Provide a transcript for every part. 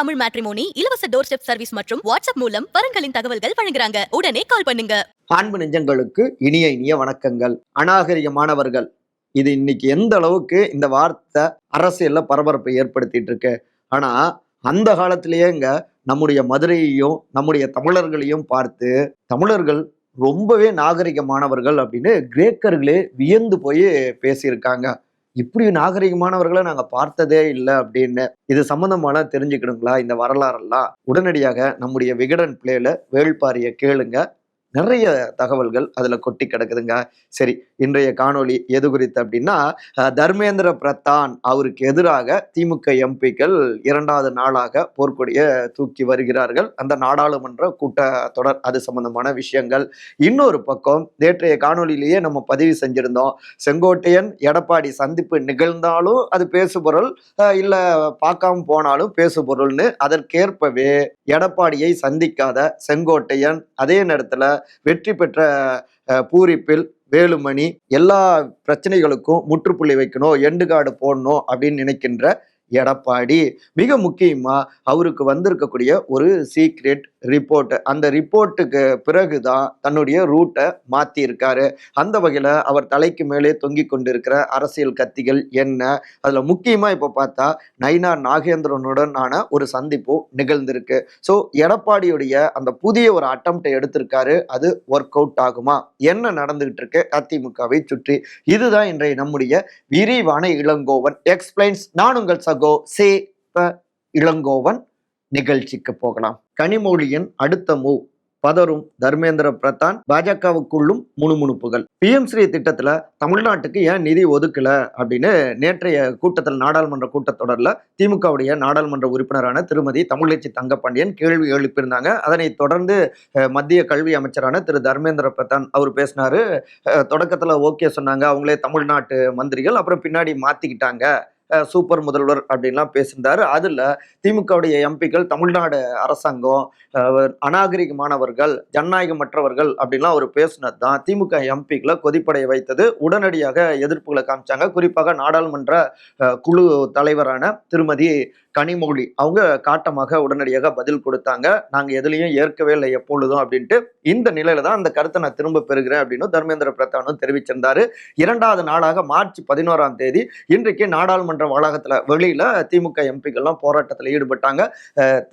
Tamil matrimony இலவச door step service மற்றும் WhatsApp மூலம் வரன்களின் தகவல்கள் வழங்குறாங்க. உடனே கால் பண்ணுங்க. அன்பு நெஞ்சங்களுக்கு இனிய இனிய வணக்கங்கள். அநாகரிகமானவர்கள் இது இன்னைக்கு எந்த அளவுக்கு இந்த வார்த்தை அரசியல்ல பரபரப்பை ஏற்படுத்திட்டு இருக்கு? ஆனா அந்த காலத்திலேயேங்க நம்முடைய மதுரையையும் நம்முடைய தமிழர்களையும் பார்த்து தமிழர்கள் ரொம்பவே நாகரிகமானவர்கள் அப்படின்னு கிரேக்கர்களே வியந்து போய் பேசியிருக்காங்க. இப்படி நாகரிகமானவர்களை நாங்கள் பார்த்ததே இல்லை அப்படின்னு இது சம்மந்தமான தெரிஞ்சுக்கணுங்களா? இந்த வரலாறெல்லாம்? உடனடியாக நம்முடைய விகடன் பிளேல வேள்பாரிய கேளுங்க. நிறைய தகவல்கள் அதில் கொட்டி கிடக்குதுங்க. சரி இன்றைய காணொளி எது குறித்து அப்படின்னா தர்மேந்திர பிரதான் அவருக்கு எதிராக திமுக எம்பிக்கள் இரண்டாவது நாளாக போர்க்கொடியை தூக்கி வருகிறார்கள். அந்த நாடாளுமன்ற கூட்டத்தொடர் அது சம்பந்தமான விஷயங்கள். இன்னொரு பக்கம் நேற்றைய காணொளியிலேயே நம்ம பதிவு செஞ்சிருந்தோம். செங்கோட்டையன் எடப்பாடி சந்திப்பு நிகழ்ந்தாலும் அது பேசுபொருள் இல்லை பார்க்காம போனாலும் பேசுபொருள்னு அதற்கேற்பவே எடப்பாடியை சந்திக்காத செங்கோட்டையன் அதே நேரத்தில் வெற்றி பெற்ற அஹ், பூரிப்பில் வேலுமணி எல்லா பிரச்சனைகளுக்கும் முற்றுப்புள்ளி வைக்கணும் எண்டு கார்டு போடணும் அப்படின்னு நினைக்கின்ற எடப்பாடி. மிக முக்கியமாக அவருக்கு வந்திருக்கக்கூடிய ஒரு சீக்ரெட் ரிப்போர்ட் அந்த ரிப்போர்ட்டுக்கு பிறகு தான் தன்னுடைய ரூட்டை மாற்றியிருக்காரு அந்த வகையில் அவர் தலைக்கு மேலே தொங்கிக் கொண்டிருக்கிற அரசியல் கத்திகள் என்ன? அதில் முக்கியமாக இப்போ பார்த்தா நைனா நாகேந்திரனுடனான ஒரு சந்திப்பு நிகழ்ந்திருக்கு. ஸோ எடப்பாடியுடைய அந்த புதிய ஒரு அட்டம்ப்டை எடுத்திருக்காரு. அது ஒர்க் அவுட் ஆகுமா? என்ன நடந்துகிட்டு இருக்கு அதிமுகவை சுற்றி. இதுதான் இன்றைய நம்முடைய விரிவான இளங்கோவன். எக்ஸ்பிளைன்ஸ் நான் உங்கள் சகோ சே த இளங்கோவன் நிகழ்ச்சிக்கு போகலாம். கனிமொழியின் அடுத்த மூவ் பதறும் தர்மேந்திர பிரதான் பாஜகவுக்குள்ளும் முணுமுணுப்புகள். பிஎம் ஸ்ரீ திட்டத்தில் தமிழ்நாட்டுக்கு ஏன் நிதி ஒதுக்கல அப்படின்னு நேற்றைய கூட்டத்தில் நாடாளுமன்ற கூட்டத்தொடரில் திமுகவுடைய நாடாளுமன்ற உறுப்பினரான திருமதி தமிழச்சி தங்கப்பாண்டியன் கேள்வி எழுப்பியிருந்தாங்க. அதனை தொடர்ந்து மத்திய கல்வி அமைச்சரான திரு தர்மேந்திர பிரதான் அவர் பேசினாரு. தொடக்கத்தில் ஓகே சொன்னாங்க. அவங்களே தமிழ்நாட்டு மந்திரிகள் அப்புறம் பின்னாடி மாற்றிக்கிட்டாங்க சூப்பர் முதல்வர் அப்படின்லாம் பேசியிருந்தாரு. அதில் திமுகவுடைய எம்பிக்கள் தமிழ்நாடு அரசாங்கம் அநாகரிகமானவர்கள் ஜனநாயகமற்றவர்கள் அப்படின்லாம் அவர் பேசினது தான் திமுக எம்பிக்களை கொதிப்படைய வைத்தது. உடனடியாக எதிர்ப்புகளை காமிச்சாங்க. குறிப்பாக நாடாளுமன்ற குழு தலைவரான திருமதி கனிமொழி. அவங்க காட்டமாக உடனடியாக பதில் கொடுத்தாங்க. நாங்கள் எதுலையும் ஏற்கவே இல்லை எப்பொழுதும் அப்படின்ட்டு. இந்த நிலையில தான் அந்த கருத்தை நான் திரும்ப பெறுகிறேன் அப்படின்னு தர்மேந்திர பிரதானும் தெரிவிச்சிருந்தாரு. இரண்டாவது நாளாக மார்ச் பதினோராம் தேதி இன்றைக்கு நாடாளுமன்ற வளாகத்தில் வெளியில திமுக எம்பிக்கள்லாம் போராட்டத்தில் ஈடுபட்டாங்க.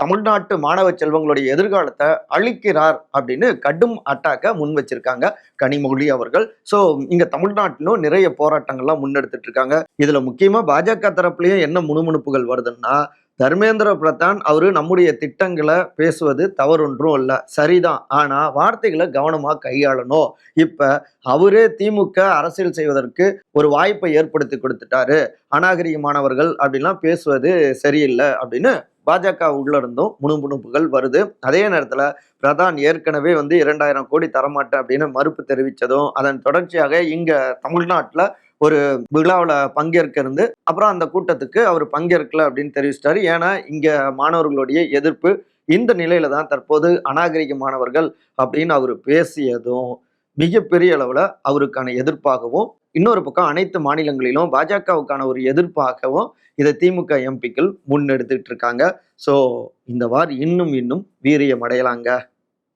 தமிழ்நாட்டு மாணவ செல்வங்களுடைய எதிர்காலத்தை அழிக்கிறார் அப்படின்னு கடும் அட்டாக்க முன் வச்சிருக்காங்க கனிமொழி அவர்கள். ஸோ இங்க தமிழ்நாட்டிலும் நிறைய போராட்டங்கள்லாம் முன்னெடுத்துட்டு இருக்காங்க. இதுல முக்கியமா பாஜக தரப்புலயும் என்ன முணுமுணுப்புகள் வருதுன்னா தர்மேந்திர பிரதான் அவர் நம்முடைய திட்டங்களை பேசுவது தவறொன்றும் இல்லை சரிதான். ஆனால் வார்த்தைகளை கவனமாக கையாளணும். இப்போ அவரே திமுக அரசியல் செய்வதற்கு ஒரு வாய்ப்பை ஏற்படுத்தி கொடுத்துட்டாரு. அநாகரிகமானவர்கள் அப்படிலாம் பேசுவது சரியில்லை அப்படின்னு பாஜக உள்ள இருந்தும் முணுமுணுப்புகள் வருது. அதே நேரத்தில் பிரதான் ஏற்கனவே வந்து இரண்டாயிரம் கோடி தரமாட்டேன் அப்படின்னு மறுப்பு தெரிவித்ததும் அதன் தொடர்ச்சியாக இங்கே தமிழ்நாட்டில் ஒரு விழாவில் பங்கேற்க இருந்து அப்புறம் அந்த கூட்டத்துக்கு அவர் பங்கேற்கல அப்படின்னு தெரிவிச்சிட்டாரு. ஏன்னா இங்கே மாணவர்களுடைய எதிர்ப்பு இந்த நிலையில தான் தற்போது அநாகரிக மாணவர்கள் அப்படின்னு அவர் பேசியதும் மிகப்பெரிய அளவில் அவருக்கான எதிர்ப்பாகவும் இன்னொரு பக்கம் அனைத்து மாநிலங்களிலும் பாஜகவுக்கான ஒரு எதிர்ப்பாகவும் இதை திமுக எம்பிக்கள் முன்னெடுத்துட்டு இருக்காங்க. ஸோ இந்த வார் இன்னும் இன்னும் வீரியம் அடையலாங்க.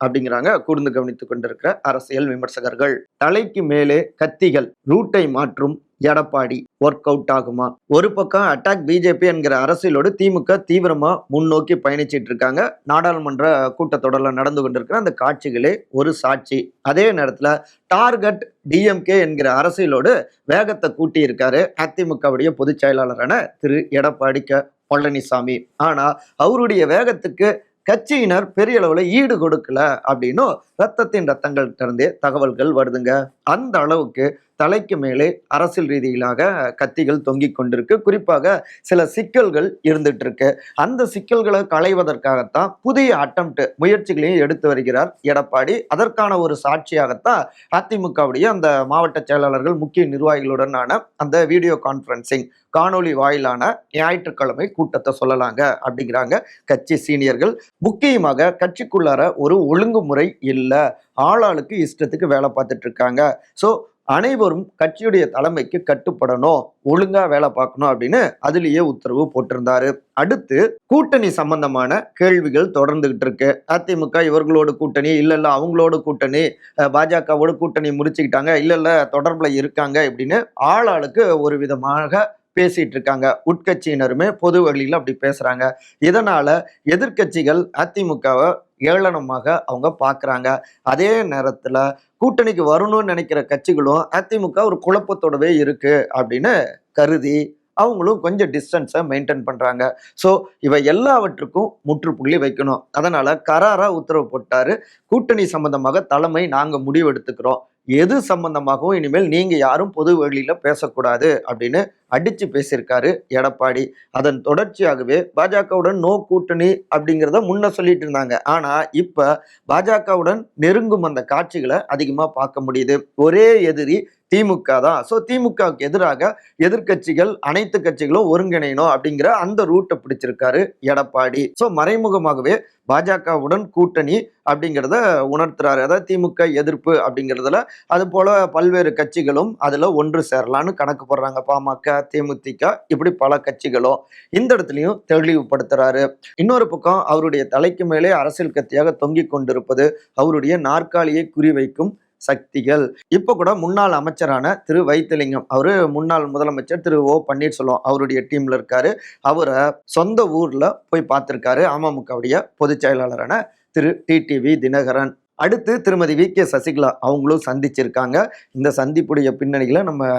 அப்படிங்கிறாங்க. கூர்ந்து கவனித்துக் கொண்டிருக்கிற அரசியல் விமர்சகர்கள். தலைக்கு மேலே கத்திகள் ரூட்டை மாற்றும் எடப்பாடி ஒர்க் அவுட் ஆகுமா? ஒரு பக்கம் அட்டாக் பிஜேபி என்கிற அரசியலோடு திமுக தீவிரமா முன்னோக்கி பயணிச்சிட்டு இருக்காங்க. நாடாளுமன்ற கூட்டத்தொடரில் நடந்து கொண்டிருக்கிற அந்த காட்சிகளே ஒரு சாட்சி. அதே நேரத்தில் டார்கெட் டிஎம்கே என்கிற அரசியலோடு வேகத்தை கூட்டி இருக்காரு அதிமுகவுடைய பொதுச் செயலாளரான திரு. எடப்பாடி க. பழனிசாமி. ஆனால் அவருடைய வேகத்துக்கு கட்சியினர் பெரிய அளவில் ஈடு கொடுக்கல அப்படின்னும் ரத்தத்தின் ரத்தங்கள்கிட்ட இருந்தே தகவல்கள் வருதுங்க. அந்த அளவுக்கு தலைக்கு மேலே அரசியல் ரீதியிலாக கத்திகள் தொங்கிக் கொண்டிருக்கு. குறிப்பாக சில சிக்கல்கள் இருந்துட்டு இருக்கு அந்த சிக்கல்களை களைவதற்காகத்தான் புதிய அட்டம்ப்ட் முயற்சிகளையும் எடுத்து வருகிறார் எடப்பாடி. அதற்கான ஒரு சாட்சியாகத்தான் அதிமுகவுடைய அந்த மாவட்ட செயலாளர்கள் முக்கிய நிர்வாகிகளுடனான அந்த வீடியோ கான்ஃபரன்சிங் காணொளி வாயிலான ஞாயிற்றுக்கிழமை கூட்டத்தை சொல்லலாங்க அப்படிங்கிறாங்க கட்சி சீனியர்கள். முக்கியமாக கட்சிக்குள்ளார ஒரு ஒழுங்குமுறை இல்லை. ஆளாளுக்கு இஷ்டத்துக்கு வேலை பார்த்துட்டு இருக்காங்க. ஸோ அனைவரும் கட்சியுடைய தலைமைக்கு கட்டுப்படணும் ஒழுங்கா வேலை பார்க்கணும் அப்படின்னு அதுலயே உத்தரவு போட்டிருந்தாரு. அடுத்து கூட்டணி சம்பந்தமான கேள்விகள் தொடர்ந்துகிட்டு இருக்கு. அதிமுக இவர்களோட கூட்டணி இல்ல இல்ல அவங்களோட கூட்டணி பாஜகவோட கூட்டணி முடிச்சுக்கிட்டாங்க இல்ல இல்ல தொடர்புல இருக்காங்க இப்படின்னு ஆளாளுக்கு ஒரு விதமாக பேசிட்டு இருக்காங்க. உட்கட்சியினருமே பொது வழியில் அப்படி பேசுறாங்க. இதனால எதிர்க்கட்சிகள் அதிமுகவை ஏளனமாக அவங்க பார்க்குறாங்க. அதே நேரத்தில் கூட்டணிக்கு வரணும்னு நினைக்கிற கட்சிகளும் அதிமுக ஒரு குழப்பத்தோடவே இருக்குது அப்படின்னு கருதி அவங்களும் கொஞ்சம் டிஸ்டன்ஸை மெயின்டைன் பண்ணுறாங்க ஸோ இவை எல்லாவற்றுக்கும் முற்றுப்புள்ளி வைக்கணும். அதனால் கராராக உத்தரவு போட்டார். கூட்டணி சம்பந்தமாக தலைமை நாங்கள் முடிவெடுத்துக்கிறோம் எது சம்பந்தமாகவும் இனிமேல் நீங்க யாரும் பொது வழியில பேசக்கூடாது அப்படின்னு அடிச்சு பேசியிருக்காரு எடப்பாடி. அதன் தொடர்ச்சியாகவே பாஜகவுடன் நோ கூட்டணி அப்படிங்கிறத முன்ன சொல்லிட்டு இருந்தாங்க. ஆனா இப்ப பாஜகவுடன் நெருங்கும் அந்த காட்சிகளை அதிகமா பார்க்க முடியுது. ஒரே எதிரி திமுக தான். ஸோ திமுகவுக்கு எதிராக எதிர்க்கட்சிகள் அனைத்து கட்சிகளும் ஒருங்கிணையணும் அப்படிங்கிற அந்த ரூட்டை பிடிச்சிருக்காரு எடப்பாடி. ஸோ மறைமுகமாகவே பாஜகவுடன் கூட்டணி அப்படிங்கிறத உணர்த்துறாரு. அதாவது திமுக எதிர்ப்பு அப்படிங்கிறதுல அது போல பல்வேறு கட்சிகளும் அதில் ஒன்று சேரலான்னு கணக்கு போடுறாங்க. பாமக தேமுதிக இப்படி பல கட்சிகளும் இந்த இடத்துலையும் தெளிவுபடுத்துறாரு. இன்னொரு பக்கம் அவருடைய தலைக்கு மேலே அரசியல் கத்தியாக தொங்கிக் கொண்டிருப்பது அவருடைய நாற்காலியை குறிவைக்கும் சக்திகள். இப்போ கூட முன்னாள் அமைச்சரான திரு வைத்திலிங்கம் அவர் முன்னாள் முதலமைச்சர் திரு ஓ பன்னீர்செல்வம் அவருடைய டீம்ல இருக்காரு. அவரை சொந்த ஊர்ல போய் பார்த்துருக்காரு அமமுகவுடைய பொதுச் செயலாளரான திரு டிடிவி தினகரன். அடுத்து திருமதி வி கே சசிகலா அவங்களும் சந்திச்சிருக்காங்க. இந்த சந்திப்புடைய பின்னணிகளை நம்ம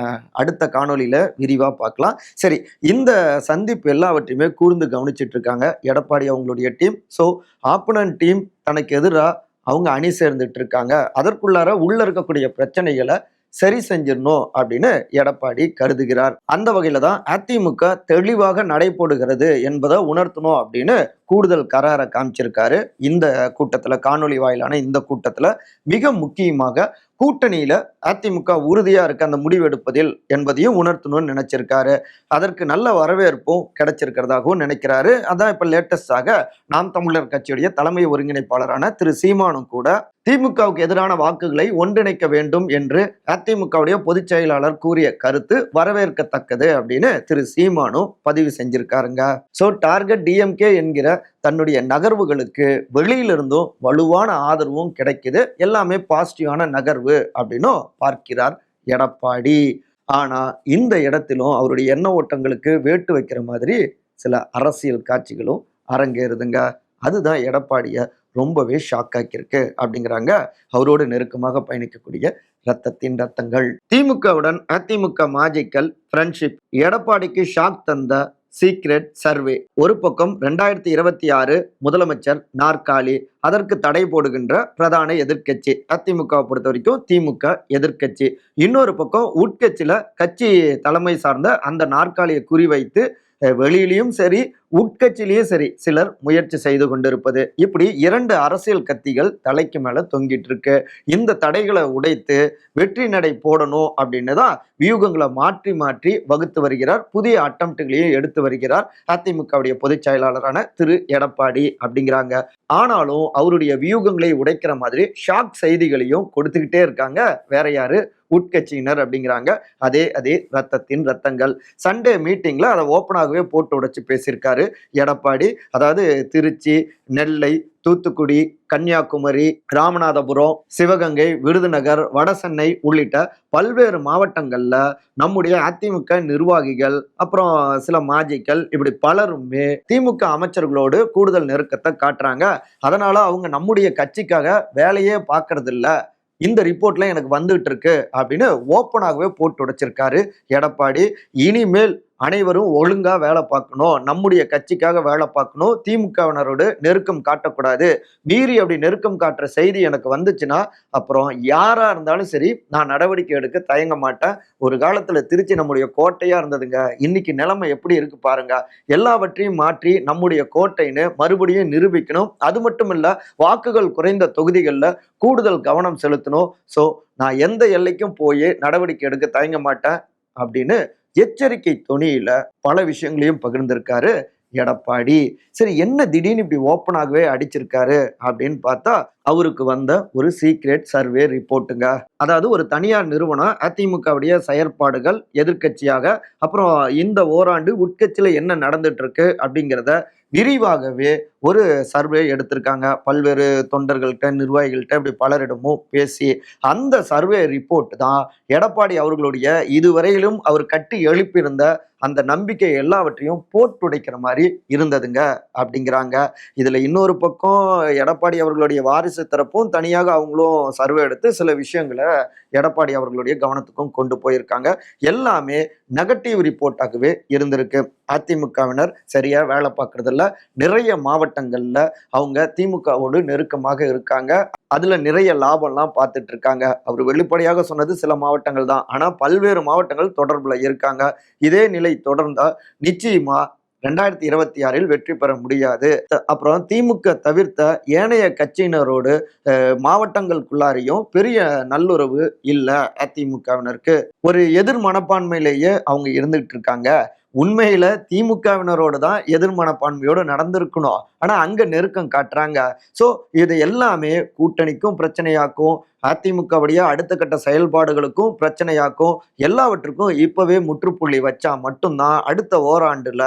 அடுத்த காணொலியில் விரிவாக பார்க்கலாம். சரி இந்த சந்திப்பு எல்லாவற்றையுமே கூர்ந்து கவனிச்சிட்டு இருக்காங்க எடப்பாடி அவங்களுடைய டீம். ஸோ ஆப்பனன் டீம் தனக்கு எதிராக அவங்க அணி சேர்ந்துட்டு இருக்காங்க அதற்குள்ளார உள்ள இருக்கக்கூடிய பிரச்சனைகளை சரி செஞ்சிடணும் அப்படின்னு எடப்பாடி கருதுகிறார். அந்த வகையில தான் அதிமுக தெளிவாக நடைபோடுகிறது என்பதை உணர்த்தணும் அப்படின்னு கூடுதல் கராரை காமிச்சிருக்காரு. இந்த கூட்டத்தில் காணொலி வாயிலான இந்த கூட்டத்தில் மிக முக்கியமாக கூட்டணியில அதிமுக உறுதியா இருக்க அந்த முடிவெடுப்பதில் என்பதையும் உணர்த்தணும்னு நினைச்சிருக்காரு. அதற்கு நல்ல வரவேற்பும் கிடைச்சிருக்கிறதாகவும் நினைக்கிறாரு. அதான் இப்ப லேட்டஸ்டாக நாம் தமிழர் கட்சியுடைய தலைமை ஒருங்கிணைப்பாளரான திரு சீமானும் கூட திமுகவுக்கு எதிரான வாக்குகளை ஒன்றிணைக்க வேண்டும் என்று அதிமுகவுடைய பொதுச் செயலாளர் கூறிய கருத்து வரவேற்கத்தக்கது அப்படின்னு திரு சீமானும் பதிவு செஞ்சிருக்காருங்க. ஸோ டார்கெட் டிஎம்கே என்கிற தன்னுடைய நகர்வுகளுக்கு வெளியிலிருந்தும் வலுவான ஆதரவும் கிடைக்குது. எல்லாமே பாசிட்டிவான நகர்வு அப்படின்னும் பார்க்கிறார் எடப்பாடி. ஆனால் இந்த இடத்திலும் அவருடைய எண்ண ஓட்டங்களுக்கு வேட்டு வைக்கிற மாதிரி சில அரசியல் காட்சிகளும் அரங்கேறுதுங்க. அதுதான் எடப்பாடியை ரொம்பவே ஷாக் ஆக்கியிருக்கு அப்படிங்கிறாங்க. அவரோடு நெருக்கமாக பயணிக்கக்கூடிய ரத்தத்தின் ரத்தங்கள். திமுகவுடன் அதிமுக மாஜிக்கல் ஃப்ரெண்ட்ஷிப் எடப்பாடிக்கு ஷாக் தந்த சீக்ரெட் சர்வே. ஒரு பக்கம் ரெண்டாயிரத்தி இருபத்தி ஆறு முதலமைச்சர் நாற்காலி அதற்கு தடை போடுகின்ற பிரதான எதிர்க்கட்சி அதிமுகவை பொறுத்த வரைக்கும் திமுக எதிர்க்கட்சி. இன்னொரு பக்கம் உட்கட்சியில கட்சி தலைமை சார்ந்த அந்த நாற்காலியை குறிவைத்து வெளியிலையும் சரி உட்கட்சியிலேயே சரி சிலர் முயற்சி செய்து கொண்டிருப்பது. இப்படி இரண்டு அரசியல் கத்திகள் தலைக்கு மேலே தொங்கிட்டு இருக்கு. இந்த தடைகளை உடைத்து வெற்றி நடை போடணும் அப்படின்னு தான் வியூகங்களை மாற்றி மாற்றி வகுத்து வருகிறார். புதிய அட்டம்ப்டுகளையும் எடுத்து வருகிறார். அதிமுகவுடைய பொதுச் செயலாளரான திரு எடப்பாடி அப்படிங்கிறாங்க. ஆனாலும் அவருடைய வியூகங்களை உடைக்கிற மாதிரி ஷாக் செய்திகளையும் கொடுத்துக்கிட்டே இருக்காங்க. வேற யாரு? உட்கட்சியினர் அப்படிங்கிறாங்க. அதே அதே ரத்தத்தின் ரத்தங்கள். சண்டே மீட்டிங்ல அதை ஓப்பனாகவே போட்டு உடைச்சு பேசியிருக்காரு. எடப்பாடி அதாவது திருச்சி நெல்லை தூத்துக்குடி கன்னியாகுமரி ராமநாதபுரம் சிவகங்கை விருதுநகர் வடசென்னை உள்ளிட்ட பல்வேறு மாவட்டங்களில் நம்முடைய அதிமுக நிர்வாகிகள் அப்புறம் சில மாஜிக்கள் இப்படி பலருமே திமுக அமைச்சர்களோடு கூடுதல் நெருக்கத்தை காட்டுறாங்க. அதனால அவங்க நம்முடைய கட்சிக்காக வேலையே பார்க்கறதில்ல. இந்த ரிப்போர்ட்லாம் எனக்கு வந்துகிட்டு இருக்கு அப்படின்னு ஓப்பனாகவே போட்டு உடைச்சிருக்காரு எடப்பாடி. இனிமேல் அனைவரும் ஒழுங்கா வேலை பார்க்கணும். நம்முடைய கட்சிக்காக வேலை பார்க்கணும். திமுகவினரோடு நெருக்கம் காட்டக்கூடாது. மீறி அப்படி நெருக்கம் காட்டுற செய்தி எனக்கு வந்துச்சுன்னா அப்புறம் யாரா இருந்தாலும் சரி நான் நடவடிக்கை எடுக்க தயங்க மாட்டேன். ஒரு காலத்துல திருச்சி நம்முடைய கோட்டையா இருந்ததுங்க. இன்னைக்கு நிலைமை எப்படி இருக்கு பாருங்க. எல்லாவற்றையும் மாற்றி நம்முடைய கோட்டைன்னு மறுபடியும் நிரூபிக்கணும். அது மட்டும் இல்ல வாக்குகள் குறைந்த தொகுதிகளில் கூடுதல் கவனம் செலுத்தணும். ஸோ நான் எந்த எல்லைக்கும் போய் நடவடிக்கை எடுக்க தயங்க மாட்டேன். அப்படின்னு எச்சரிக்கை துணியில பல விஷயங்களையும் பகிர்ந்திருக்காரு. எடப்பாடி. சரி என்ன திடீர்னு இப்படி ஓப்பனாகவே அடிச்சிருக்காரு அப்படின்னு பார்த்தா அவருக்கு வந்த ஒரு சீக்ரெட் சர்வே ரிப்போர்ட்டுங்க அதாவது ஒரு தனியார் நிறுவனம் அதிமுகவுடைய செயற்பாடுகள் எதிர்க்கட்சியாக அப்புறம் இந்த ஓராண்டு உட்கட்சியில் என்ன நடந்துட்டு இருக்கு அப்படிங்கிறத விரிவாகவே ஒரு சர்வே எடுத்திருக்காங்க. பல்வேறு தொண்டர்கள்ட்ட நிர்வாகிகள்கிட்ட இப்படி பலரிடமும் பேசி அந்த சர்வே ரிப்போர்ட் தான் எடப்பாடி அவர்களுடைய இதுவரையிலும் அவர் கட்டி எழுப்பியிருந்த அந்த நம்பிக்கை எல்லாவற்றையும் போட்டுடைக்கிற மாதிரி இருந்ததுங்க அப்படிங்கிறாங்க. இதுல இன்னொரு பக்கம் எடப்பாடி அவர்களுடைய வாரிசு தரப்பும் தனியாக அவங்களும் சர்வே எடுத்து சில விஷயங்களை எடப்பாடி அவர்களுடைய கவனத்துக்கும் கொண்டு போயிருக்காங்க. எல்லாமே நெகட்டிவ் ரிப்போர்ட்டாகவே இருந்திருக்கு. அதிமுகவினர் சரியாக வேலை பார்க்குறதில்ல. நிறைய மாவட்டங்களில் அவங்க திமுகவோடு நெருக்கமாக இருக்காங்க. அதில் நிறைய லாபம்லாம் பார்த்துட்டு இருக்காங்க அவர் வெளிப்படையாக சொன்னது சில மாவட்டங்கள் தான். ஆனால் பல்வேறு மாவட்டங்கள் தொடர்பில் இருக்காங்க. இதே நிலை தொடர்ந்தால் நிச்சயமாக ரெண்டாயிரத்தி இருபத்தி ஆறில் வெற்றி பெற முடியாது. அப்புறம் திமுக தவிர்த்த ஏனைய கட்சியினரோடு மாவட்டங்களுக்குள்ளாரையும் பெரிய நல்லுறவு இல்லை அதிமுகவினருக்கு. ஒரு எதிர் மனப்பான்மையிலேயே அவங்க இருந்துகிட்டு இருக்காங்க உண்மையில திமுகவினரோடு தான் எதிர்மனப்பான்மையோடு நடந்திருக்கணும். ஆனா அங்க நெருக்கம் காட்டுறாங்க. ஸோ இது எல்லாமே கூட்டணிக்கும் பிரச்சனையாக்கும் அதிமுக வழியா அடுத்த கட்ட செயல்பாடுகளுக்கும் பிரச்சனையாக்கும் எல்லாவற்றுக்கும் இப்பவே முற்றுப்புள்ளி வச்சா மட்டும்தான் அடுத்த ஓராண்டுல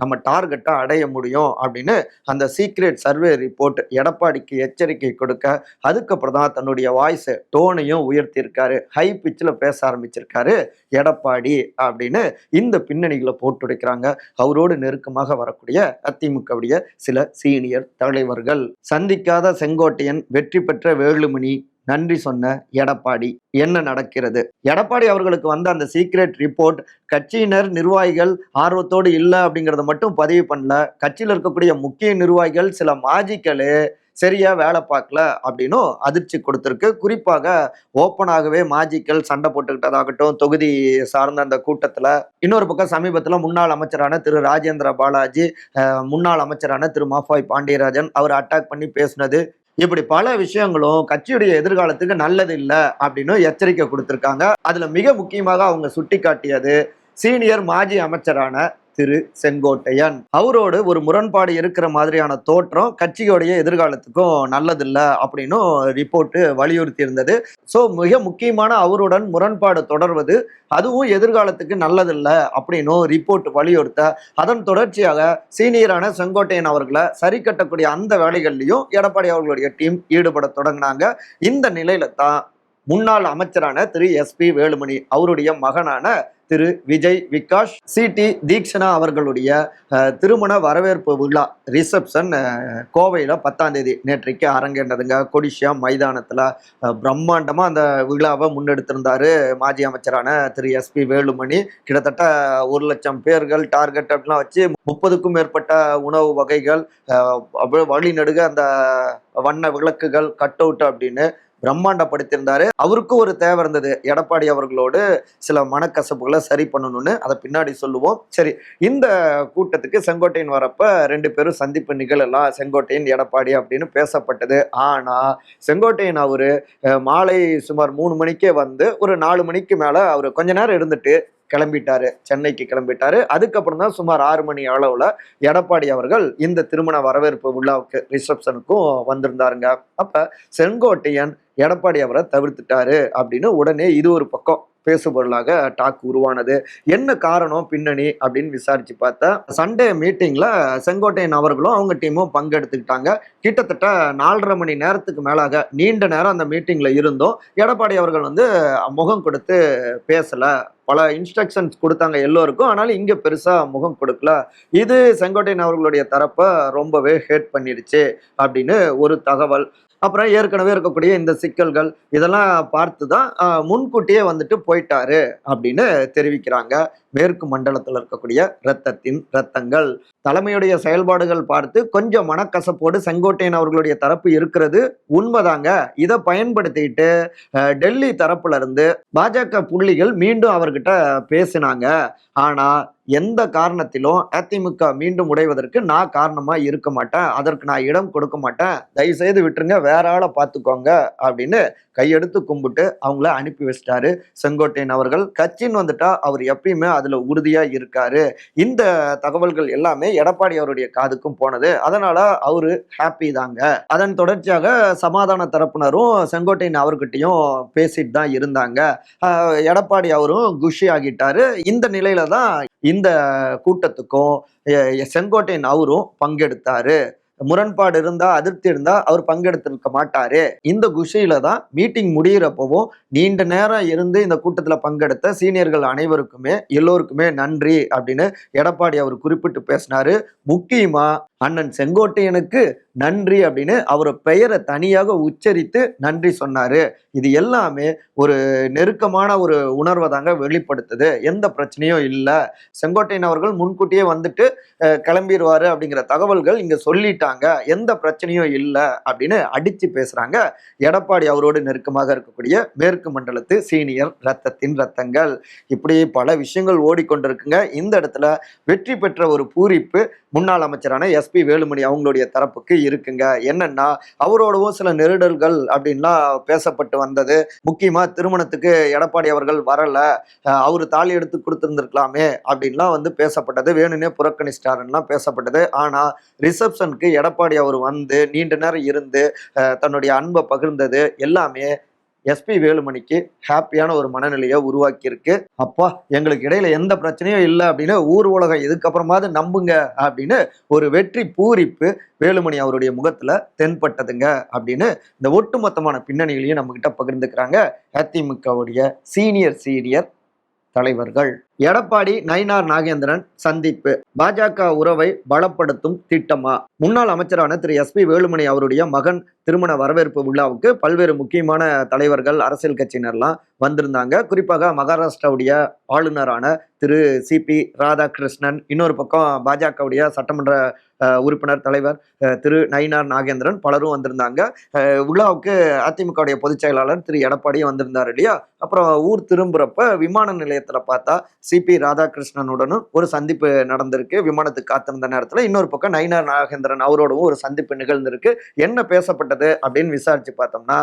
நம்ம டார்கெட்டை அடைய முடியும் அப்படின்னு அந்த சீக்ரெட் சர்வே ரிப்போர்ட் எடப்பாடிக்கு எச்சரிக்கை கொடுக்க அதுக்கப்புறம் தான் தன்னுடைய வாய்ஸை டோனையும் உயர்த்தியிருக்காரு. ஹை பிச்சில் பேச ஆரம்பிச்சிருக்காரு எடப்பாடி அப்படின்னு இந்த பின்னணிகளை போட்டுடைக்கிறாங்க அவரோடு நெருக்கமாக வரக்கூடிய அதிமுகவுடைய சில சீனியர் தலைவர்கள். சந்திக்காத செங்கோட்டையன் வெற்றி பெற்ற வேலுமணி நன்றி சொன்ன எடப்பாடி. என்ன நடக்கிறது? எடப்பாடி அவர்களுக்கு வந்த அந்த சீக்ரெட் ரிப்போர்ட் கட்சியினர் நிர்வாகிகள் ஆர்வத்தோடு இல்லை அப்படிங்கிறத மட்டும் பதிவு பண்ணல. கட்சியில் இருக்கக்கூடிய முக்கிய நிர்வாகிகள் சில மாஜிக்களே சரியா வேலை பார்க்கல அப்படின்னும் அதிர்ச்சி கொடுத்துருக்கு. குறிப்பாக ஓப்பனாகவே மாஜிக்கல் சண்டை போட்டுக்கிட்டதாகட்டும் தொகுதி சார்ந்த அந்த கூட்டத்தில். இன்னொரு பக்கம் சமீபத்தில் முன்னாள் அமைச்சரான திரு ராஜேந்திர பாலாஜி முன்னாள் அமைச்சரான திரு மாஃபாய் பாண்டியராஜன் அவர் அட்டாக் பண்ணி பேசினது இப்படி பல விஷயங்களும் கட்சியுடைய எதிர்காலத்துக்கு நல்லது இல்லை அப்படின்னு எச்சரிக்கை கொடுத்துருக்காங்க. அதுல மிக முக்கியமாக அவங்க சுட்டி காட்டியது சீனியர் மாஜி அமைச்சரான திரு செங்கோட்டையன் அவரோடு ஒரு முரண்பாடு இருக்கிற மாதிரியான தோற்றம் கட்சியோடைய எதிர்காலத்துக்கும் நல்லதில்லை அப்படின்னும் ரிப்போர்ட்டு வலியுறுத்தி இருந்தது ஸோ மிக முக்கியமான அவருடன் முரண்பாடு தொடர்வது அதுவும் எதிர்காலத்துக்கு நல்லதில்லை அப்படின்னும் ரிப்போர்ட் வலியுறுத்த அதன் தொடர்ச்சியாக சீனியரான செங்கோட்டையன் அவர்களை சரி கட்டக்கூடிய அந்த வேலைகள்லையும் எடப்பாடி அவர்களுடைய டீம் ஈடுபட தொடங்கினாங்க. இந்த நிலையில தான் முன்னாள் அமைச்சரான திரு எஸ்பி வேலுமணி அவருடைய மகனான திரு விஜய் விகாஷ் சிடி தீக்ஷனா அவர்களுடைய திருமண வரவேற்பு விழா ரிசப்ஷன் கோவையில் பத்தாம் தேதி நேற்றைக்கு அரங்கேண்டதுங்க கொடிஷியா மைதானத்தில் பிரம்மாண்டமாக அந்த விழாவை முன்னெடுத்திருந்தாரு மாஜி அமைச்சரான திரு எஸ்பி வேலுமணி. கிட்டத்தட்ட ஒரு லட்சம் பேர்கள் டார்கெட் அப்படிலாம் வச்சு முப்பதுக்கும் மேற்பட்ட உணவு வகைகள் அப்படியே வழி நடுக அந்த வண்ண விளக்குகள் கட் அவுட் அப்படின்னு பிரம்மாண்டப்படுத்தியிருந்தாரு. அவருக்கும் ஒரு தேவை இருந்தது. எடப்பாடி அவர்களோடு சில மனக்கசப்புகளை சரி பண்ணணும்னு அதை பின்னாடி சொல்லுவோம். சரி இந்த கூட்டத்துக்கு செங்கோட்டையன் வரப்ப ரெண்டு பேரும் சந்திப்பு நிகழலாம் செங்கோட்டையன் எடப்பாடி அப்படின்னு பேசப்பட்டது. ஆனா செங்கோட்டையன் அவரு மாலை சுமார் மூணு மணிக்கே வந்து ஒரு நாலு மணிக்கு மேல அவர் கொஞ்ச நேரம் இருந்துட்டு கிளம்பிட்டாரு சென்னைக்கு கிளம்பிட்டாரு. அதுக்கப்புறம் தான் சுமார் ஆறு மணி அளவில் எடப்பாடி அவர்கள் இந்த திருமண வரவேற்பு விழாவுக்கு ரிசப்ஷனுக்கும் வந்திருந்தாருங்க. அப்போ செங்கோட்டையன் எடப்பாடி அவரை தவிர்த்துட்டாரு அப்படின்னு உடனே இது ஒரு பக்கம் பேசுபொருளாக டாக் உருவானது. என்ன காரணம் பின்னணி அப்படின்னு விசாரிச்சு பார்த்தா சண்டே மீட்டிங்ல செங்கோட்டையன் அவர்களும் அவங்க டீமும் பங்கெடுத்துக்கிட்டாங்க. கிட்டத்தட்ட நாலரை மணி நேரத்துக்கு மேலாக நீண்ட நேரம் அந்த மீட்டிங்ல இருந்தோம். எடப்பாடி அவர்கள் வந்து முகம் கொடுத்து பேசல. பல இன்ஸ்ட்ரக்ஷன்ஸ் கொடுத்தாங்க எல்லோருக்கும். ஆனாலும் இங்கே பெருசாக முகம் கொடுக்கல. இது செங்கோட்டையன் அவர்களுடைய தரப்பை ரொம்பவே ஹேட் பண்ணிடுச்சு அப்படின்னு ஒரு தகவல். அப்புறம் ஏற்கனவே இருக்கக்கூடிய இந்த சிக்கல்கள் இதெல்லாம் பார்த்து தான் முன்கூட்டியே வந்துட்டு போயிட்டாரு அப்படின்னு தெரிவிக்கிறாங்க. மேற்கு மண்டலத்தில் இருக்கக்கூடிய இரத்தத்தின் இரத்தங்கள். தலைமையுடைய செயல்பாடுகள் பார்த்து கொஞ்சம் மனக்கசப்போடு செங்கோட்டையன் அவர்களுடைய தரப்பு இருக்கிறது. உண்மைதாங்க. இதை பயன்படுத்திட்டு டெல்லி தரப்புல இருந்து பாஜக புள்ளிகள் மீண்டும் அவர்கிட்ட பேசினாங்க. ஆனா எந்த காரணத்திலும் அதிமுக மீண்டும் உடைவதற்கு நான் காரணமா இருக்க மாட்டேன். அதற்கு நான் இடம் கொடுக்க மாட்டேன். தயவு செய்து விட்டுருங்க. வேற ஆளை பார்த்துக்கோங்க அப்படின்னு கையெடுத்து கும்பிட்டு அவங்கள அனுப்பி வச்சிட்டாரு செங்கோட்டையன் அவர்கள். கட்சின்னு வந்துட்டா அவர் எப்பயுமே அதுல உறுதியா இருக்காரு. இந்த தகவல்கள் எல்லாமே எடப்பாடி அவருடைய காதுக்கும் போனது. அதனால அவரு ஹாப்பி தாங்க. அதன் தொடர்ச்சியாக சமாதான தரப்பினரும் செங்கோட்டையன் அவர்கிட்டையும் பேசிட்டு தான் இருந்தாங்க. எடப்பாடி அவரும் குஷி ஆகிட்டாரு. இந்த நிலையில தான் இந்த கூட்டத்துக்கும் செங்கோட்டையன் அவரும் பங்கெடுத்தாரு. முரண்பாடு இருந்தா அதிருப்தி இருந்தா அவர் பங்கெடுத்திருக்க மாட்டாரு. இந்த குஷியில தான் மீட்டிங் முடியிறப்பவும் நீண்ட நேரம் இருந்து இந்த கூட்டத்தில் பங்கெடுத்த சீனியர்கள் அனைவருக்குமே எல்லோருக்குமே நன்றி அப்படின்னு எடப்பாடி அவர் குறிப்பிட்டு பேசினாரு. முக்கியமா அண்ணன் செங்கோட்டையனுக்கு நன்றி அப்படின்னு அவர் பெயரை தனியாக உச்சரித்து நன்றி சொன்னாரு. இது எல்லாமே ஒரு நெருக்கமான ஒரு உணர்வை தாங்க வெளிப்படுத்துது. எந்த பிரச்சனையும் இல்லை. செங்கோட்டையன் அவர்கள் முன்கூட்டியே வந்துட்டு கிளம்பிடுவாரு அப்படிங்கிற தகவல்கள் இங்க சொல்லிட்டாங்க. எந்த பிரச்சனையும் இல்லை அப்படின்னு அடிச்சு பேசுறாங்க. எடப்பாடி அவரோடு நெருக்கமாக இருக்கக்கூடிய மேற்கு மண்டலத்து சீனியர் ரத்தத்தின் ரத்தங்கள். இப்படி பல விஷயங்கள் ஓடிக்கொண்டிருக்குங்க. இந்த இடத்துல வெற்றி பெற்ற ஒரு பூரிப்பு முன்னாள் அமைச்சரான எஸ்பி வேலுமணி அவங்களுடைய தரப்புக்கு இருக்குங்க. என்னன்னா அவரோடவும் சில நெருடல்கள் அப்படின்லாம் பேசப்பட்டு வந்தது. முக்கியமாக திருமணத்துக்கு எடப்பாடி அவர்கள் வரலை. அவர் தாலி எடுத்து கொடுத்துருந்துருக்கலாமே அப்படின்லாம் வந்து பேசப்பட்டது. வேணும்னே புறக்கணிச்சிட்டாருலாம் பேசப்பட்டது. ஆனால் ரிசப்ஷனுக்கு எடப்பாடி அவர் வந்து நீண்ட நேரம் இருந்து தன்னுடைய அன்பை பகிர்ந்தது. எல்லாமே எஸ்பி வேலுமணிக்கு ஹாப்பியான ஒரு மனநிலையை உருவாக்கியிருக்கு. அப்பா எங்களுக்கு இடையில எந்த பிரச்சனையும் இல்லை அப்படின்னு ஊர் உலகம் இதுக்கப்புறமாவது நம்புங்க அப்படின்னு ஒரு வெற்றி பூரிப்பு வேலுமணி அவருடைய முகத்துல தென்பட்டதுங்க அப்படின்னு இந்த ஒட்டுமொத்தமான பின்னணிகளையும் நம்மகிட்ட பகிர்ந்துக்கிறாங்க அதிமுகவுடைய சீனியர் சீனியர் தலைவர்கள். எடப்பாடி நயினார் நாகேந்திரன் சந்திப்பு. பாஜக உறவை பலப்படுத்தும் திட்டமா? முன்னாள் அமைச்சரான திரு எஸ்பி வேலுமணி அவருடைய மகன் திருமண வரவேற்பு விழாவுக்கு பல்வேறு முக்கியமான தலைவர்கள் அரசியல் கட்சியினர்லாம் வந்திருந்தாங்க. குறிப்பாக மகாராஷ்டிராவுடைய ஆளுநரான திரு சிபி ராதாகிருஷ்ணன் இன்னொரு பக்கம் பாஜகவுடைய சட்டமன்ற உறுப்பினர் தலைவர் அஹ், திரு நயினார் நாகேந்திரன் பலரும் வந்திருந்தாங்க. விழாவுக்கு அதிமுகவுடைய பொதுச் செயலாளர் திரு எடப்பாடியும் வந்திருந்தார் இல்லையா? அப்புறம் ஊர் திரும்புறப்ப விமான நிலையத்தில் பார்த்தா சிபி ராதாகிருஷ்ணனுடனும் ஒரு சந்திப்பு நடந்திருக்கு. விமானத்துக்கு காத்திருந்த நேரத்தில் இன்னொரு பக்கம் நயினார் நாகேந்திரன் அவரோடவும் ஒரு சந்திப்பு நிகழ்ந்திருக்கு. என்ன பேசப்பட்டது அப்படின்னு விசாரிச்சு பார்த்தோம்னா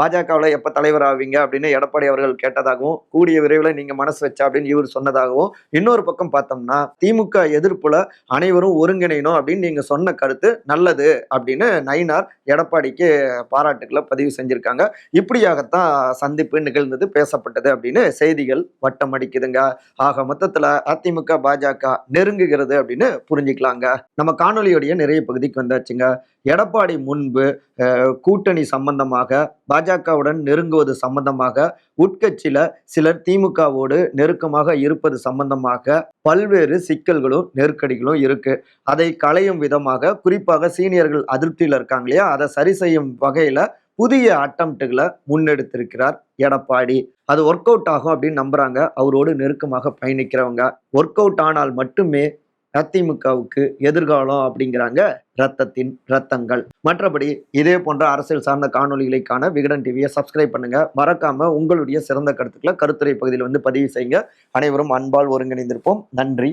பாஜகவில் எப்போ தலைவர் ஆவீங்க அப்படின்னு எடப்பாடி அவர்கள் கேட்டதாகவும் கூடிய விரைவில் நீங்கள் மனசு வச்சா அப்படின்னு இவர் சொன்னதாகவும் இன்னொரு பக்கம் பார்த்தோம்னா திமுக எதிர்ப்புல அனைவரும் ஒருங்கிணையணும் அப்படின்னு நீங்கள் சொன்ன கருத்து நல்லது அப்படின்னு நயினார் எடப்பாடிக்கு பாராட்டுக்களை பதிவு செஞ்சுருக்காங்க. இப்படியாகத்தான் சந்திப்பு நிகழ்ந்தது பேசப்பட்டது அப்படின்னு செய்திகள் வட்டம் அடிக்குதுங்க ஆக மொத்தத்துல அதிமுக பாஜக நெருங்குகிறது அப்படின்னு புரிஞ்சுக்கலாங்க. நம்ம காணொலியுடைய நிறைய பகுதிக்கு வந்தாச்சுங்க. எடப்பாடி முன்பு கூட்டணி சம்பந்தமாக பாஜகவுடன் நெருங்குவது சம்பந்தமாக உட்கட்சியில சிலர் திமுகவோடு நெருக்கமாக இருப்பது சம்பந்தமாக பல்வேறு சிக்கல்களும் நெருக்கடிகளும் இருக்கு. அதை களையும் விதமாக குறிப்பாக சீனியர்கள் அதிருப்தியில் இருக்காங்க இல்லையா? அதை சரி செய்யும் வகையில புதிய அட்டம்ப்டுகளை முன்னெடுத்திருக்கிறார் எடப்பாடி. அது ஒர்க் அவுட் ஆகும் அப்படின்னு நம்புறாங்க. அவரோடு நெருக்கமாக பயணிக்கிறவங்க. ஒர்க் அவுட் ஆனால் மட்டுமே அதிமுகவுக்கு எதிர்காலம் அப்படிங்கிறாங்க ரத்தத்தின் ரத்தங்கள். மற்றபடி இதே போன்ற அரசியல் சார்ந்த காணொலிகளை காண விகடன் டிவியை சப்ஸ்கிரைப் பண்ணுங்க. மறக்காம உங்களுடைய சிறந்த கருத்துக்களை கருத்துரை பகுதியில் வந்து பதிவு செய்யுங்க. அனைவரும் அன்பால் ஒருங்கிணைந்திருப்போம். நன்றி.